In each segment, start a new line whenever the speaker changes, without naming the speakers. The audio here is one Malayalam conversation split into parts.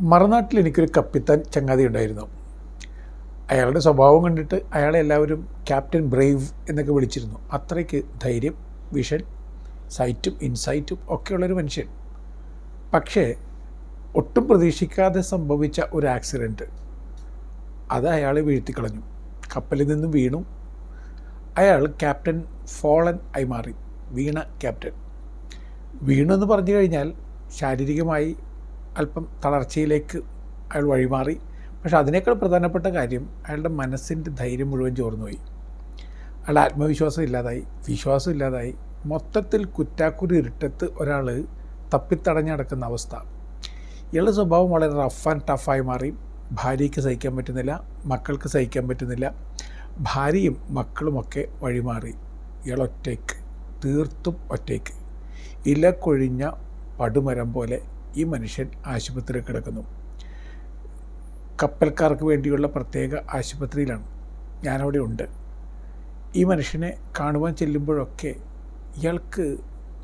മറുനാട്ടിൽ എനിക്കൊരു കപ്പിത്താൻ ചങ്ങാതി ഉണ്ടായിരുന്നു. അയാളുടെ സ്വഭാവം കണ്ടിട്ട് അയാളെ എല്ലാവരും ക്യാപ്റ്റൻ ബ്രേവ് എന്നൊക്കെ വിളിച്ചിരുന്നു. അത്രയ്ക്ക് ധൈര്യം വിഷൻ സൈറ്റും ഇൻസൈറ്റും ഒക്കെയുള്ളൊരു മനുഷ്യൻ. പക്ഷേ ഒട്ടും പ്രതീക്ഷിക്കാതെ സംഭവിച്ച ഒരു ആക്സിഡന്റ്. അത് അയാളെ വീഴ്ത്തിക്കളഞ്ഞു. കപ്പലിൽ നിന്നും വീണു. അയാൾ ക്യാപ്റ്റൻ ഫോളൻ ആയി മാറി. വീണ ക്യാപ്റ്റൻ. വീണെന്ന് പറഞ്ഞു കഴിഞ്ഞാൽ ശാരീരികമായി അല്പം തളർച്ചയിലേക്ക് അയാൾ വഴിമാറി. പക്ഷേ അതിനേക്കാൾ പ്രധാനപ്പെട്ട കാര്യം അയാളുടെ മനസ്സിന്റെ ധൈര്യം മുഴുവൻ ചോർന്നുപോയി. അയാളുടെ ആത്മവിശ്വാസം ഇല്ലാതായി വിശ്വാസം ഇല്ലാതായി. മൊത്തത്തിൽ കുറ്റാക്കുരു ഇരുട്ടത്ത് ഒരാൾ തപ്പിത്തടഞ്ഞ് നടക്കുന്ന അവസ്ഥ. ഇയാളുടെ സ്വഭാവം വളരെ റഫ് ആൻഡ് ടഫായി മാറി. ഭാര്യയ്ക്ക് സഹിക്കാൻ പറ്റുന്നില്ല മക്കൾക്ക് സഹിക്കാൻ പറ്റുന്നില്ല. ഭാര്യയും മക്കളുമൊക്കെ വഴിമാറി. ഇയാൾ ഒറ്റയ്ക്ക് തീർത്തും ഒറ്റയ്ക്ക്. ഇല കൊഴിഞ്ഞ പടുമരം പോലെ ഈ മനുഷ്യൻ ആശുപത്രിയിൽ കിടക്കുന്നു. കപ്പൽക്കാർക്ക് വേണ്ടിയുള്ള പ്രത്യേക ആശുപത്രിയിലാണ്. ഞാനവിടെ ഉണ്ട്. ഈ മനുഷ്യനെ കാണുവാൻ ചെല്ലുമ്പോഴൊക്കെ ഇയാൾക്ക്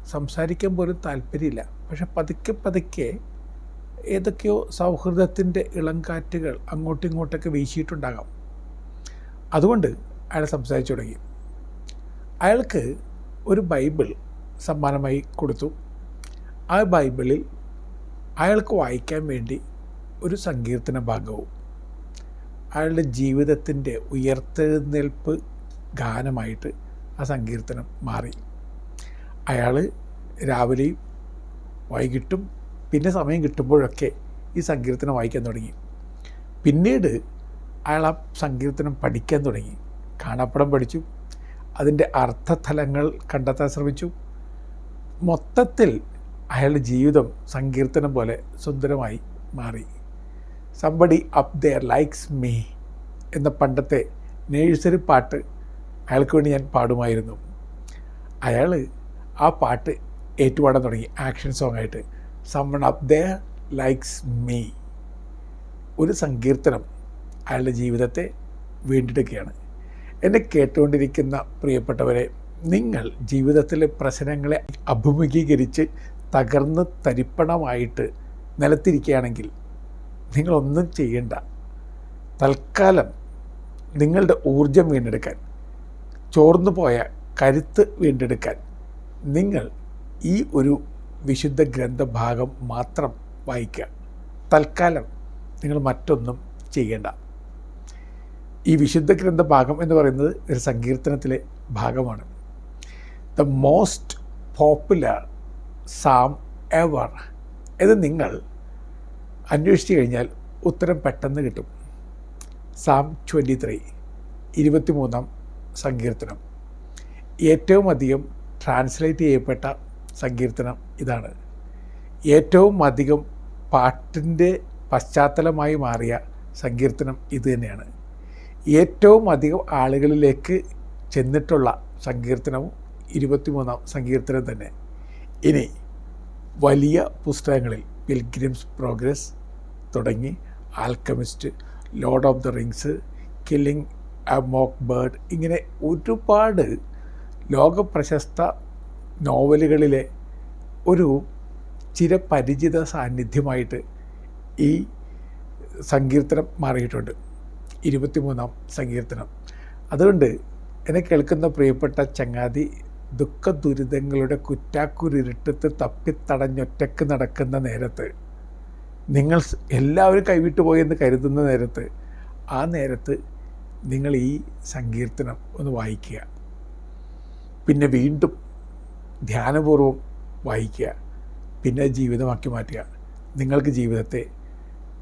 സംസാരിക്കാൻ പോലും താല്പര്യമില്ല. പക്ഷെ പതുക്കെ പതുക്കെ ഏതൊക്കെയോ സൗഹൃദത്തിന്റെ ഇളങ്കാറ്റുകൾ അങ്ങോട്ടും ഇങ്ങോട്ടൊക്കെ വീശിയിട്ടുണ്ടാകാം. അതുകൊണ്ട് അയാൾ സംസാരിച്ചു തുടങ്ങി. അയാൾക്ക് ഒരു ബൈബിൾ സമ്മാനമായി കൊടുത്തു. ആ ബൈബിളിൽ അയാൾക്ക് വായിക്കാൻ വേണ്ടി ഒരു സങ്കീർത്തന ഭാഗവും അയാളുടെ ജീവിതത്തിന്റെ ഉയർത്തെഴുന്നേൽപ്പ് ഗാനമായിട്ട് ആ സങ്കീർത്തനം മാറി. അയാൾ രാവിലെയും വൈകിട്ടും പിന്നെ സമയം കിട്ടുമ്പോഴൊക്കെ ഈ സങ്കീർത്തനം വായിക്കാൻ തുടങ്ങി. പിന്നീട് അയാൾ ആ സങ്കീർത്തനം പഠിക്കാൻ തുടങ്ങി. കാണാപ്പടം പഠിച്ചു. അതിന്റെ അർത്ഥതലങ്ങൾ കണ്ടെത്താൻ ശ്രമിച്ചു. മൊത്തത്തിൽ അയാളുടെ ജീവിതം സങ്കീർത്തനം പോലെ സുന്ദരമായി മാറി. Somebody up there likes me എന്ന പണ്ടത്തെ നേഴ്സറി പാട്ട് അയാൾക്ക് വേണ്ടി ഞാൻ പാടുമായിരുന്നു. അയാൾ ആ പാട്ട് ഏറ്റുപാടാൻ തുടങ്ങി. ആക്ഷൻ സോങ് ആയിട്ട്. Someone up there likes me ഒരു സങ്കീർത്തനം അയാളുടെ ജീവിതത്തെ വീണ്ടെടുക്കുകയാണ്. എന്നെ കേട്ടുകൊണ്ടിരിക്കുന്ന പ്രിയപ്പെട്ടവരെ നിങ്ങൾ ജീവിതത്തിലെ പ്രശ്നങ്ങളെ അഭിമുഖീകരിച്ച് തകർന്ന് തരിപ്പണമായിട്ട് നിലത്തിരിക്കുകയാണെങ്കിൽ നിങ്ങളൊന്നും ചെയ്യണ്ട. തൽക്കാലം നിങ്ങളുടെ ഊർജം വീണ്ടെടുക്കാൻ ചോർന്നു പോയ കരുത്ത് വീണ്ടെടുക്കാൻ നിങ്ങൾ ഈ ഒരു വിശുദ്ധ ഗ്രന്ഥഭാഗം മാത്രം വായിക്കുക. തൽക്കാലം നിങ്ങൾ മറ്റൊന്നും ചെയ്യേണ്ട. ഈ വിശുദ്ധ ഗ്രന്ഥ ഭാഗം എന്ന് പറയുന്നത് ഒരു സങ്കീർത്തനത്തിലെ ഭാഗമാണ്. The most popular psalm ever. ഇത് നിങ്ങൾ അന്വേഷിച്ച് കഴിഞ്ഞാൽ ഉത്തരം പെട്ടെന്ന് കിട്ടും. സാം ട്വന്റി ത്രീ ഇരുപത്തിമൂന്നാം സങ്കീർത്തനം. ഏറ്റവും അധികം ട്രാൻസ്ലേറ്റ് ചെയ്യപ്പെട്ട സങ്കീർത്തനം ഇതാണ്. ഏറ്റവും അധികം പാട്ടിന്റെ പശ്ചാത്തലമായി മാറിയ സങ്കീർത്തനം ഇത് തന്നെയാണ്. ഏറ്റവും അധികം ആളുകളിലേക്ക് ചെന്നിട്ടുള്ള സങ്കീർത്തനവും ഇരുപത്തിമൂന്നാം സങ്കീർത്തനം തന്നെ. ഇനി വലിയ പുസ്തകങ്ങളിൽ പിൽഗ്രിംസ് പ്രോഗ്രസ് തുടങ്ങി alchemist lord of the rings killing a mock bird ഇങ്ങനെ ഒരുപാട് ലോകപ്രശസ്ത നോവലുകളിലെ ഒരു ചിരപരിചിത സാന്നിധ്യമായിട്ട് ഈ സങ്കീർത്തനം മാറിയിട്ടുണ്ട്. ഇരുപത്തിമൂന്നാം സങ്കീർത്തനം. അതുകൊണ്ട് എന്നെ കേൾക്കുന്ന പ്രിയപ്പെട്ട ചങ്ങാതി ദുഃഖ ദുരിതങ്ങളുടെ കുറ്റാക്കുരുട്ടത്ത് തപ്പിത്തടഞ്ഞൊറ്റക്ക് നടക്കുന്ന നേരത്ത്. നിങ്ങൾ എല്ലാവരും കൈവിട്ടു പോയെന്ന് കരുതുന്ന നേരത്ത് ആ നേരത്ത് നിങ്ങൾ ഈ സങ്കീർത്തനം ഒന്ന് വായിക്കുക. പിന്നെ വീണ്ടും ധ്യാനപൂർവം വായിക്കുക. പിന്നെ ജീവിതമാക്കി മാറ്റുക. നിങ്ങൾക്ക് ജീവിതത്തെ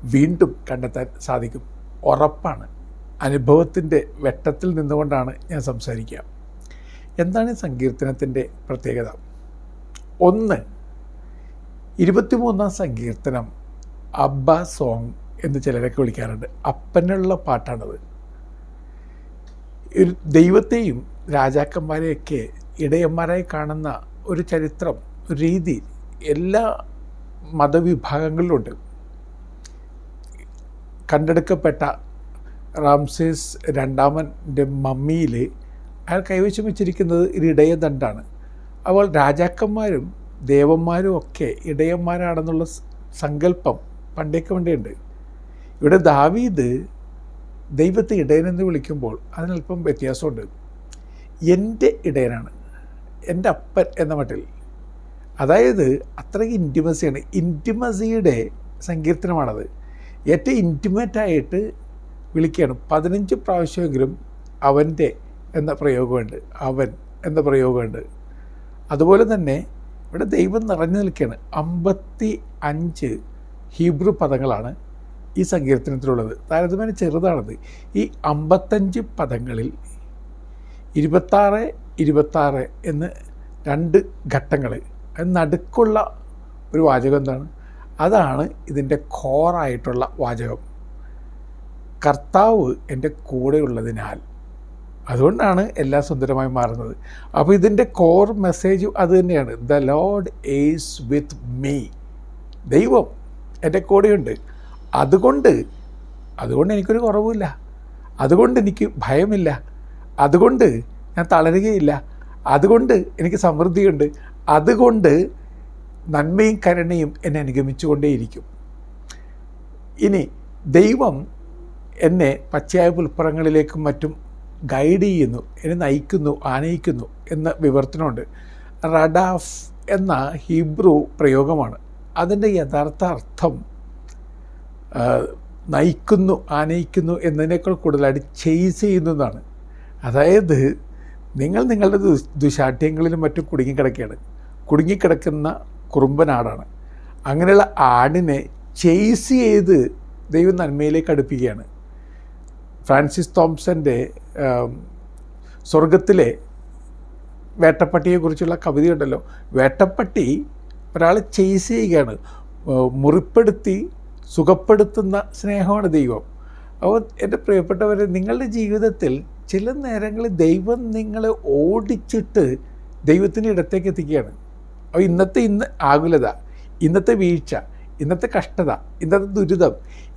വീണ്ടും കണ്ടെത്താൻ സാധിക്കും. ഉറപ്പാണ്. അനുഭവത്തിന്റെ വെട്ടത്തിൽ നിന്നുകൊണ്ടാണ് ഞാൻ സംസാരിക്കുക. എന്താണ് സങ്കീർത്തനത്തിന്റെ പ്രത്യേകത? ഒന്ന് ഇരുപത്തിമൂന്നാം സങ്കീർത്തനം അബ്ബ സോങ് എന്ന് ചിലരൊക്കെ വിളിക്കാറുണ്ട്. അപ്പനുള്ള പാട്ടാണത്. ഒരു ദൈവത്തെയും രാജാക്കന്മാരെയൊക്കെ ഇടയന്മാരായി കാണുന്ന ഒരു ചരിത്രം ഒരു രീതി എല്ലാ മതവിഭാഗങ്ങളിലുണ്ട്. കണ്ടെടുക്കപ്പെട്ട റാംസേസ് രണ്ടാമന്റെ മമ്മിയിൽ അയാൾ കൈവശം വെച്ചിരിക്കുന്നത് ഒരു ഇടയദണ്ഡാണ് അപ്പോൾ രാജാക്കന്മാരും ദേവന്മാരും ഒക്കെ ഇടയന്മാരാണെന്നുള്ള സങ്കല്പം പണ്ടേക്ക് വേണ്ടിയുണ്ട് ഇവിടെ ദാവീദ് ദൈവത്തെ ഇടയനെന്ന് വിളിക്കുമ്പോൾ അതിനല്പം വ്യത്യാസമുണ്ട്. എന്റെ ഇടയനാണ് എന്റെ അപ്പൻ എന്ന മട്ടിൽ. അതായത് അത്രയ്ക്ക് ഇന്റിമസിയാണ്. ഇന്റിമസിയുടെ സങ്കീർത്തനമാണത്. ഏറ്റവും ഇന്റിമേറ്റായിട്ട് വിളിക്കുകയാണ്. പതിനഞ്ച് പ്രാവശ്യമെങ്കിലും അവന്റെ എന്ന പ്രയോഗമുണ്ട് അവൻ എന്ന പ്രയോഗമുണ്ട്. അതുപോലെ തന്നെ ഇവിടെ ദൈവം നിറഞ്ഞു നിൽക്കുകയാണ്. അമ്പത്തി അഞ്ച് ഹീബ്രു പദങ്ങളാണ് ഈ സങ്കീർത്തനത്തിലുള്ളത്. താരതമ്യേന ചെറുതാണത്. ഈ അമ്പത്തഞ്ച് പദങ്ങളിൽ ഇരുപത്താറ് ഇരുപത്താറ് എന്ന് രണ്ട് ഘട്ടങ്ങൾ അത് നടുക്കുള്ള ഒരു വാചകം എന്താണ്? അതാണ് ഇതിന്റെ കോറായിട്ടുള്ള വാചകം. കർത്താവ് എന്റെ കൂടെയുള്ളതിനാൽ അതുകൊണ്ടാണ് എല്ലാം സുന്ദരമായി മാറുന്നത്. അപ്പോൾ ഇതിന്റെ കോർ മെസ്സേജ് അത് തന്നെയാണ്. The lord is with me ദൈവം എന്റെ കൂടെയുണ്ട്. അതുകൊണ്ട് അതുകൊണ്ട് എനിക്കൊരു കുറവുമില്ല. അതുകൊണ്ട് എനിക്ക് ഭയമില്ല. അതുകൊണ്ട് ഞാൻ തളരുകയില്ല. അതുകൊണ്ട് എനിക്ക് സമൃദ്ധിയുണ്ട്. അതുകൊണ്ട് നന്മയും കരുണയും എന്നെ അനുഗമിച്ചുകൊണ്ടേയിരിക്കും. ഇനി ദൈവം എന്നെ പച്ചയായ പുൽപ്പുറങ്ങളിലേക്കും മറ്റും ഗൈഡ് ചെയ്യുന്നു എന്നെ നയിക്കുന്നു ആനയിക്കുന്നു എന്ന വിവർത്തനമുണ്ട്. റഡാഫ് എന്ന ഹീബ്രു പ്രയോഗമാണ്. അതിന്റെ യഥാർത്ഥ അർത്ഥം നയിക്കുന്നു ആനയിക്കുന്നു എന്നതിനേക്കാൾ കൂടുതലായിട്ട് ചെയ്സ് ചെയ്യുന്നു എന്നാണ്. അതായത് നിങ്ങൾ നിങ്ങളുടെ ദുശാഠ്യങ്ങളിലും മറ്റും കുടുങ്ങിക്കിടക്കുകയാണ്. കുടുങ്ങിക്കിടക്കുന്ന കുറുമ്പനാടാണ്. അങ്ങനെയുള്ള ആടിനെ ചെയ്സ് ചെയ്ത് ദൈവം നന്മയിലേക്ക് അടുപ്പിക്കുകയാണ്. ഫ്രാൻസിസ് തോംസന്റെ സ്വർഗത്തിലെ വേട്ടപ്പട്ടിയെക്കുറിച്ചുള്ള കവിതയുണ്ടല്ലോ. വേട്ടപ്പട്ടി ഒരാളെ ചെയ്സ് ചെയ്യുകയാണ്. മുറിപ്പെടുത്തി സുഖപ്പെടുത്തുന്ന സ്നേഹമാണ് ദൈവം. അപ്പോൾ എന്റെ പ്രിയപ്പെട്ടവരെ നിങ്ങളുടെ ജീവിതത്തിൽ ചില നേരങ്ങളിൽ ദൈവം നിങ്ങളെ ഓടിച്ചിട്ട് ദൈവത്തിന്റെ ഇടത്തേക്ക് എത്തിക്കുകയാണ്. അപ്പോൾ ഇന്നത്തെ ഇന്ന് ആകുലത ഇന്നത്തെ വീഴ്ച ഇന്നത്തെ കഷ്ടത ഇന്നത്തെ ദുരിതം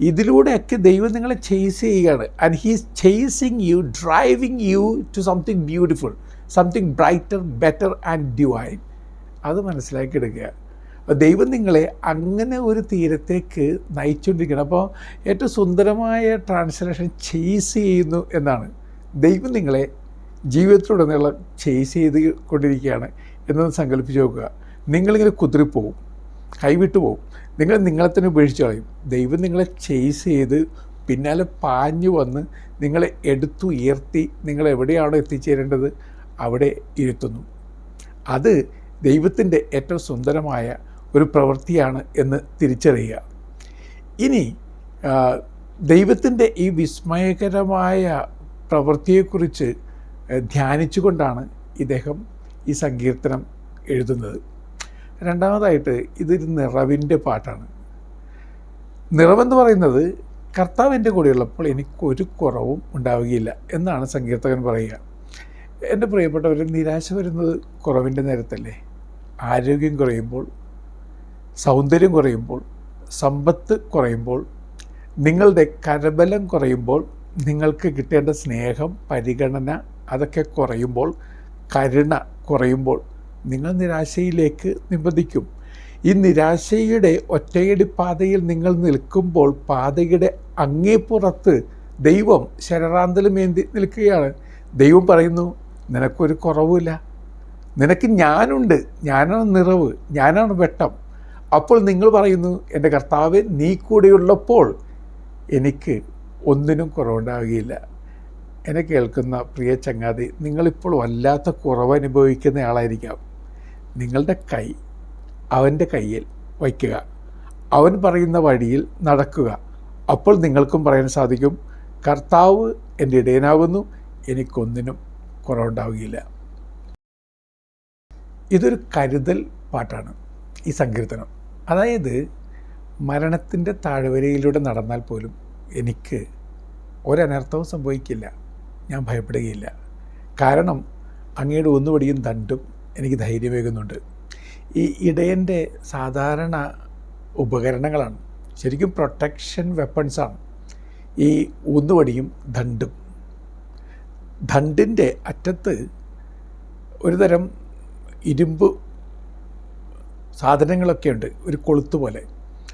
ഇതിലൂടെയൊക്കെ ദൈവം നിങ്ങളെ ചേസ് ചെയ്യുകയാണ്. And he's chasing you driving you to something beautiful something brighter better and divine അത് മനസ്സിലാക്കിയെടുക്കുക. അപ്പോൾ ദൈവം നിങ്ങളെ അങ്ങനെ ഒരു തീരത്തേക്ക് നയിച്ചുകൊണ്ടിരിക്കണം അപ്പോൾ ഏറ്റവും സുന്ദരമായ ട്രാൻസ്ലേഷൻ ചേസ് ചെയ്യുന്നു എന്നാണ്. ദൈവം നിങ്ങളെ ജീവിതത്തിലുടനീളം ചേസ് ചെയ്ത് കൊണ്ടിരിക്കുകയാണ് എന്നൊന്ന് സങ്കല്പിച്ച് നോക്കുക. നിങ്ങളിങ്ങനെ കുതിരിപ്പോവും കൈവിട്ടു പോകും നിങ്ങൾ നിങ്ങളെ തന്നെ ഉപേക്ഷിച്ച് കളയും. ദൈവം നിങ്ങളെ ചേസ് ചെയ്ത് പിന്നാലെ പാഞ്ഞു വന്ന് നിങ്ങളെ എടുത്തുയർത്തി നിങ്ങൾ എവിടെയാണോ എത്തിച്ചേരേണ്ടത് അവിടെ ഇരുത്തുന്നു. അത് ദൈവത്തിന്റെ ഏറ്റവും സുന്ദരമായ ഒരു പ്രവൃത്തിയാണ് എന്ന് തിരിച്ചറിയുക. ഇനി ദൈവത്തിന്റെ ഈ വിസ്മയകരമായ പ്രവൃത്തിയെക്കുറിച്ച് ധ്യാനിച്ചുകൊണ്ടാണ് ഇദ്ദേഹം ഈ സങ്കീർത്തനം എഴുതുന്നത്. രണ്ടാമതായിട്ട് ഇതൊരു നിറവിന്റെ പാട്ടാണ്. നിറവെന്ന് പറയുന്നത് കർത്താവിന്റെ കൂടെയുള്ളപ്പോൾ എനിക്കൊരു കുറവും ഉണ്ടാവുകയില്ല എന്നാണ് സങ്കീർത്തകൻ പറയുക. എന്റെ പ്രിയപ്പെട്ടവർ നിരാശ വരുന്നത് കുറവിന്റെ നേരത്തല്ലേ? ആരോഗ്യം കുറയുമ്പോൾ സൗന്ദര്യം കുറയുമ്പോൾ സമ്പത്ത് കുറയുമ്പോൾ നിങ്ങളുടെ കരബലം കുറയുമ്പോൾ നിങ്ങൾക്ക് കിട്ടേണ്ട സ്നേഹം പരിഗണന അതൊക്കെ കുറയുമ്പോൾ കരുണ കുറയുമ്പോൾ നിങ്ങൾ നിരാശയിലേക്ക് നിബന്ധിക്കും. ഈ നിരാശയുടെ ഒറ്റയടി പാതയിൽ നിങ്ങൾ നിൽക്കുമ്പോൾ പാതയുടെ അങ്ങേപ്പുറത്ത് ദൈവം ശരറാന്തലുമേന്തി നിൽക്കുകയാണ്. ദൈവം പറയുന്നു നിനക്കൊരു കുറവുമില്ല. നിനക്ക് ഞാനുണ്ട്. ഞാനാണ് നിറവ്. ഞാനാണ് വെട്ടം. അപ്പോൾ നിങ്ങൾ പറയുന്നു എന്റെ കർത്താവ് നീ കൂടെയുള്ളപ്പോൾ എനിക്ക് ഒന്നിനും കുറവുണ്ടാവുകയില്ല. എന്നെ കേൾക്കുന്ന പ്രിയ ചങ്ങാതി നിങ്ങളിപ്പോൾ വല്ലാത്ത കുറവ് അനുഭവിക്കുന്ന ആളായിരിക്കാം. നിങ്ങളുടെ കൈ അവന്റെ കയ്യിൽ വയ്ക്കുക. അവൻ പറയുന്ന വഴിയിൽ നടക്കുക. അപ്പോൾ നിങ്ങൾക്കും പറയാൻ സാധിക്കും കർത്താവ് എന്റെ ഇടയനാകുന്നു എനിക്കൊന്നിനും കുറവുണ്ടാവുകയില്ല. ഇതൊരു കരുതൽ പാട്ടാണ് ഈ സങ്കീർത്തനം. അതായത് മരണത്തിന്റെ താഴ്വരയിലൂടെ നടന്നാൽ പോലും എനിക്ക് ഒരനർത്ഥവും സംഭവിക്കില്ല ഞാൻ ഭയപ്പെടുകയില്ല. കാരണം അങ്ങയുടെ ഒന്നുപടിയും തണ്ടും എനിക്ക് ധൈര്യമേകുന്നുണ്ട്. ഈ ഇടയന്റെ സാധാരണ ഉപകരണങ്ങളാണ്. ശരിക്കും പ്രൊട്ടക്ഷൻ വെപ്പൺസാണ്. ഈ ഊന്നുവടിയും ദണ്ടും. ദണ്ടിന്റെ അറ്റത്ത് ഒരു തരം ഇരുമ്പ് സാധനങ്ങളൊക്കെ ഉണ്ട് ഒരു കൊളുത്ത് പോലെ.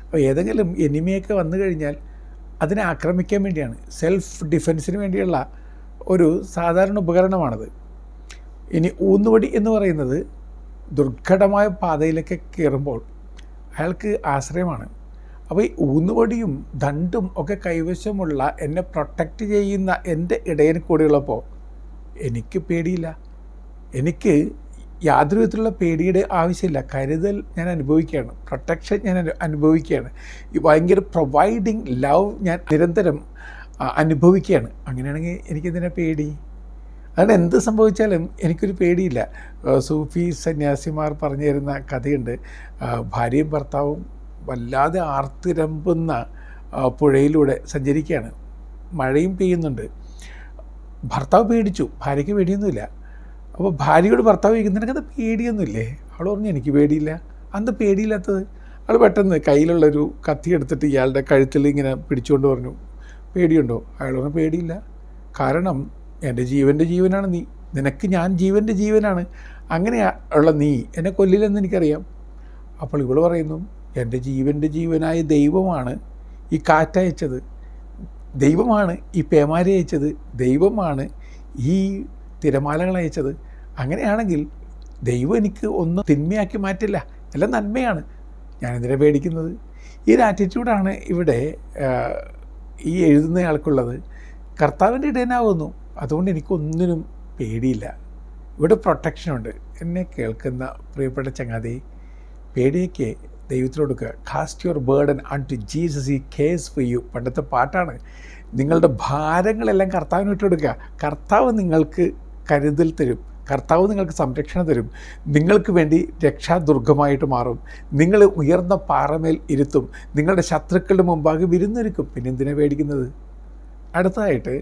അപ്പോൾ ഏതെങ്കിലും എനിമിയൊക്കെ വന്നു കഴിഞ്ഞാൽ അതിനെ ആക്രമിക്കാൻ വേണ്ടിയാണ്. സെൽഫ് ഡിഫെൻസിന് വേണ്ടിയുള്ള ഒരു സാധാരണ ഉപകരണമാണത്. ഇനി ഊന്നുവടി എന്ന് പറയുന്നത് ദുർഘടമായ പാതയിലൊക്കെ കയറുമ്പോൾ അയാൾക്ക് ആശ്രയമാണ്. അപ്പോൾ ഈ ഊന്നുവടിയും ദണ്ടും ഒക്കെ കൈവശമുള്ള എന്നെ പ്രൊട്ടക്റ്റ് ചെയ്യുന്ന എന്റെ ഇടയൻ കൂടെയുള്ളപ്പോൾ എനിക്ക് പേടിയില്ല. എനിക്ക് യാതൊരു വിധത്തിലുള്ള പേടിയുടെ ആവശ്യമില്ല. കരുതൽ ഞാൻ അനുഭവിക്കുകയാണ്. പ്രൊട്ടക്ഷൻ ഞാൻ അനു- അനുഭവിക്കുകയാണ്. ഈ ഭയങ്കര പ്രൊവൈഡിങ് ലവ് ഞാൻ നിരന്തരം അനുഭവിക്കുകയാണ്. അങ്ങനെയാണെങ്കിൽ എനിക്കെന്തിനാണ് പേടി? അതുകൊണ്ട് എന്ത് സംഭവിച്ചാലും എനിക്കൊരു പേടിയില്ല. സൂഫി സന്യാസിമാർ പറഞ്ഞു തരുന്ന കഥയുണ്ട് ഭാര്യയും ഭർത്താവും വല്ലാതെ ആർത്തിരമ്പുന്ന പുഴയിലൂടെ സഞ്ചരിക്കുകയാണ്. മഴയും പെയ്യുന്നുണ്ട്. ഭർത്താവ് പേടിച്ചു. ഭാര്യയ്ക്ക് പേടിയൊന്നുമില്ല. അപ്പോൾ ഭാര്യയോട് ഭർത്താവ് ചോദിക്കും നിനക്കത് പേടിയൊന്നുമില്ലേ? അവൾ പറഞ്ഞു എനിക്ക് പേടിയില്ല. അന്ന് പേടിയില്ലാത്തത്? അവൾ പെട്ടെന്ന് കയ്യിലുള്ളൊരു കത്തി എടുത്തിട്ട് ഇയാളുടെ കഴുത്തിൽ ഇങ്ങനെ പിടിച്ചുകൊണ്ട് പറഞ്ഞു പേടിയുണ്ടോ? അയാൾ പറഞ്ഞു പേടിയില്ല. കാരണം എന്റെ ജീവന്റെ ജീവനാണ് നീ. നിനക്ക് ഞാൻ ജീവന്റെ ജീവനാണ്. അങ്ങനെ ഉള്ള നീ എന്നെ കൊല്ലില്ലെന്ന് എനിക്കറിയാം. അപ്പോൾ ഇവൾ പറയുന്നു എന്റെ ജീവന്റെ ജീവനായ ദൈവമാണ് ഈ കാറ്റയച്ചത് ദൈവമാണ് ഈ പേമാരി അയച്ചത്. ദൈവമാണ് ഈ തിരമാലകൾ അയച്ചത്. അങ്ങനെയാണെങ്കിൽ ദൈവം എനിക്ക് ഒന്നും തിന്മയാക്കി മാറ്റില്ല. എല്ലാം നന്മയാണ്. ഞാനെന്തിനെ പേടിക്കുന്നത്? ഈ ഒരു ആറ്റിറ്റ്യൂഡാണ് ഇവിടെ ഈ എഴുതുന്നയാൾക്കുള്ളത്. കർത്താവിന്റെ ഇടയനാകുന്നു. അതുകൊണ്ട് എനിക്കൊന്നിനും പേടിയില്ല. ഇവിടെ പ്രൊട്ടക്ഷനുണ്ട് എന്നെ കേൾക്കുന്ന പ്രിയപ്പെട്ട ചങ്ങാതി പേടിയൊക്കെ കൊടുക്കുക. Cast your burden unto Jesus he cares for you പണ്ടത്തെ പാട്ടാണ്. നിങ്ങളുടെ ഭാരങ്ങളെല്ലാം കർത്താവിന് വിട്ട് കൊടുക്കുക കർത്താവ് നിങ്ങൾക്ക് കരുതൽ തരും. കർത്താവ് നിങ്ങൾക്ക് സംരക്ഷണം തരും. നിങ്ങൾക്ക് വേണ്ടി രക്ഷാദുർഗമായിട്ട് മാറും. നിങ്ങൾ ഉയർന്ന പാറമേൽ ഇരുത്തും. നിങ്ങളുടെ ശത്രുക്കളുടെ മുമ്പാകെ വിരുന്നൊരുക്കും. പിന്നെ എന്തിനാണ് പേടിക്കുന്നത്? അടുത്തതായിട്ട്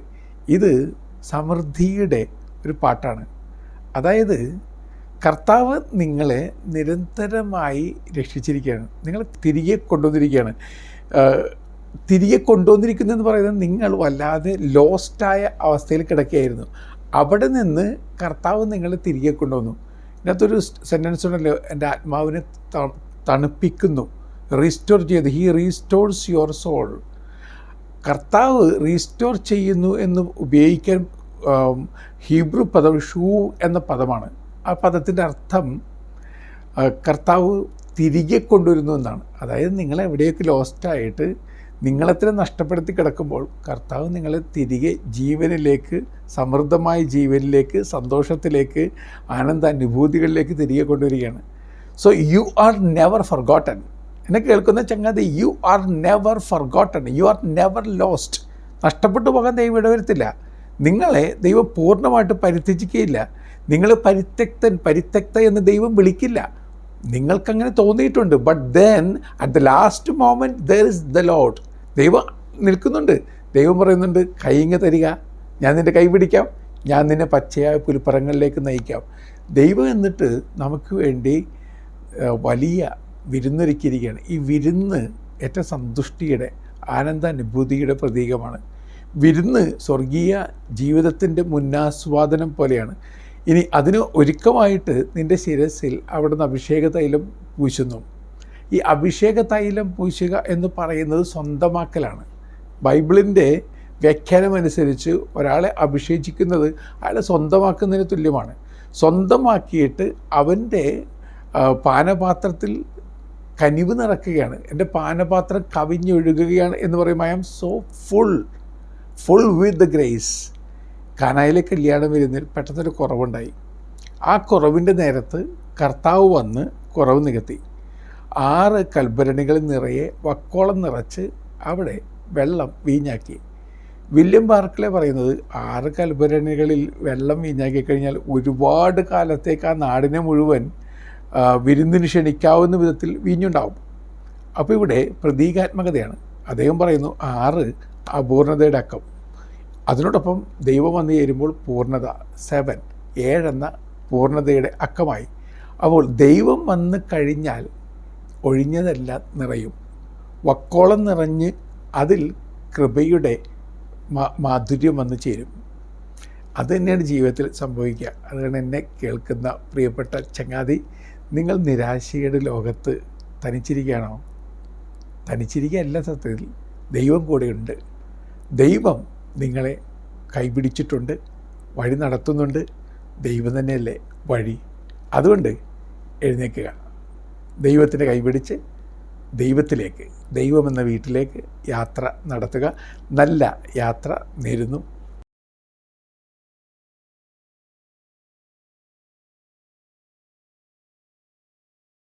ഇത് സമൃദ്ധിയുടെ ഒരു പാട്ടാണ്. അതായത് കർത്താവ് നിങ്ങളെ നിരന്തരമായി രക്ഷിച്ചിരിക്കുകയാണ്. നിങ്ങൾ തിരികെ കൊണ്ടുവന്നിരിക്കുകയാണ്. തിരികെ കൊണ്ടുവന്നിരിക്കുന്നതെന്ന് പറയുന്നത് നിങ്ങൾ വല്ലാതെ ലോസ്റ്റായ അവസ്ഥയിൽ കിടക്കുകയായിരുന്നു. അവിടെ നിന്ന് കർത്താവ് നിങ്ങളെ തിരികെ കൊണ്ടുവന്നു. ഇതിനകത്തൊരു സെന്റൻസ് ഉണ്ടല്ലോ എന്റെ ആത്മാവിനെ തണുപ്പിക്കുന്നു. റീസ്റ്റോർ ചെയ്ത്. ഹീ റീസ്റ്റോർസ് യുവർ സോൾ കർത്താവ് റീസ്റ്റോർ ചെയ്യുന്നു എന്ന് ഉപയോഗിക്കാൻ ഹീബ്രു പദം ഷൂ എന്ന പദമാണ്. ആ പദത്തിന്റെ അർത്ഥം കർത്താവ് തിരികെ കൊണ്ടുവരുന്നു എന്നാണ്. അതായത് നിങ്ങൾ എവിടെയൊക്കെ ലോസ്റ്റായിട്ട് നിങ്ങളെത്ര നഷ്ടപ്പെടുത്തി കിടക്കുമ്പോൾ കർത്താവ് നിങ്ങളെ തിരികെ ജീവനിലേക്ക് സമൃദ്ധമായ ജീവനിലേക്ക് സന്തോഷത്തിലേക്ക് ആനന്ദ അനുഭൂതികളിലേക്ക് തിരികെ കൊണ്ടുവരികയാണ്. So you are never forgotten എന്നെ കേൾക്കുന്ന ചങ്ങാതി you are never forgotten you are never lost നഷ്ടപ്പെട്ടു പോകാൻ ദൈവം ഇടവരുത്തില്ല. നിങ്ങളെ ദൈവം പൂർണമായിട്ട് പരിത്യജിക്കുകയില്ല. നിങ്ങൾ പരിത്യക്തൻ പരിത്യക്ത എന്ന് ദൈവം വിളിക്കില്ല. നിങ്ങൾക്കങ്ങനെ തോന്നിയിട്ടുണ്ട്. But then at the last moment there is the lord ദൈവം നിൽക്കുന്നുണ്ട്. ദൈവം പറയുന്നുണ്ട് കൈങ്ങ തരിക. ഞാൻ നിന്റെ കൈ പിടിക്കാം. ഞാൻ നിന്നെ പച്ചയായ പുൽപ്പറങ്ങളിലേക്ക് നയിക്കാം. ദൈവം എന്നിട്ട് നമുക്ക് വേണ്ടി വലിയ വിരുന്നൊരുക്കിയിരിക്കുകയാണ്. ഈ വിരുന്ന് ഏറ്റവും സന്തുഷ്ടിയുടെ ആനന്ദാനുഭൂതിയുടെ പ്രതീകമാണ്. വിരുന്ന് സ്വർഗീയ ജീവിതത്തിന്റെ മുന്നാസ്വാദനം പോലെയാണ്. ഇനി അതിന് ഒരുക്കമായിട്ട് നിന്റെ ശിരസിൽ അവിടുന്ന് അഭിഷേക തൈലം പൂശുന്നു. ഈ അഭിഷേക തൈലം പൂശുക എന്ന് പറയുന്നത് സ്വന്തമാക്കലാണ്. ബൈബിളിന്റെ വ്യാഖ്യാനമനുസരിച്ച് ഒരാളെ അഭിഷേചിക്കുന്നത് അയാളെ സ്വന്തമാക്കുന്നതിന് തുല്യമാണ്. സ്വന്തമാക്കിയിട്ട് അവന്റെ പാനപാത്രത്തിൽ കനിവ് നിറക്കുകയാണ്. എന്റെ പാനപാത്രം കവിഞ്ഞൊഴുകുകയാണ് എന്ന് പറയുമ്പോൾ I am so full full with the grace കാനായിലെ കല്യാണം വരുന്നതിൽ പെട്ടെന്നൊരു കുറവുണ്ടായി. ആ കുറവിന്റെ നേരത്ത് കർത്താവ് വന്ന് കുറവ് നികത്തി. ആറ് കൽഭരണികൾ നിറയെ വക്കോളം നിറച്ച് അവിടെ വെള്ളം വീഞ്ഞാക്കി. വില്യം പാർക്കിലെ പറയുന്നത് ആറ് കൽഭരണികളിൽ വെള്ളം വീഞ്ഞാക്കി കഴിഞ്ഞാൽ ഒരുപാട് കാലത്തേക്ക് ആ നാടിനെ മുഴുവൻ വിരുന്നിന് ക്ഷണിക്കാവുന്ന വിധത്തിൽ വീഞ്ഞുണ്ടാവും. അപ്പോൾ ഇവിടെ പ്രതീകാത്മകതയാണ്. അദ്ദേഹം പറയുന്നു ആറ് അപൂർണതയുടെ അക്കം. അതിനോടൊപ്പം ദൈവം വന്നു ചേരുമ്പോൾ പൂർണത സെവൻ ഏഴെന്ന പൂർണതയുടെ അക്കമായി. അപ്പോൾ ദൈവം വന്ന് കഴിഞ്ഞാൽ ഒഴിഞ്ഞതെല്ലാം നിറയും. വക്കോളം നിറഞ്ഞ് അതിൽ കൃപയുടെ മാധുര്യം വന്നു ചേരും. അത് തന്നെയാണ് ജീവിതത്തിൽ സംഭവിക്കുക. അതാണ് എന്നെ കേൾക്കുന്ന പ്രിയപ്പെട്ട ചങ്ങാതി നിങ്ങൾ നിരാശയുടെ ലോകത്ത് തനിച്ചിരിക്കുകയാണോ? തനിച്ചിരിക്കുകയല്ല സത്യത്തിൽ. ദൈവം കൂടെയുണ്ട്. ദൈവം നിങ്ങളെ കൈപിടിച്ചിട്ടുണ്ട് വഴി നടത്തുന്നുണ്ട്. ദൈവം തന്നെയല്ലേ വഴി. അതുകൊണ്ട് എഴുന്നേക്കുക ദൈവത്തിന്റെ കൈപിടിച്ച് ദൈവത്തിലേക്ക് ദൈവമെന്ന വീട്ടിലേക്ക് യാത്ര നടത്തുക. നല്ല യാത്ര നേരുന്നു.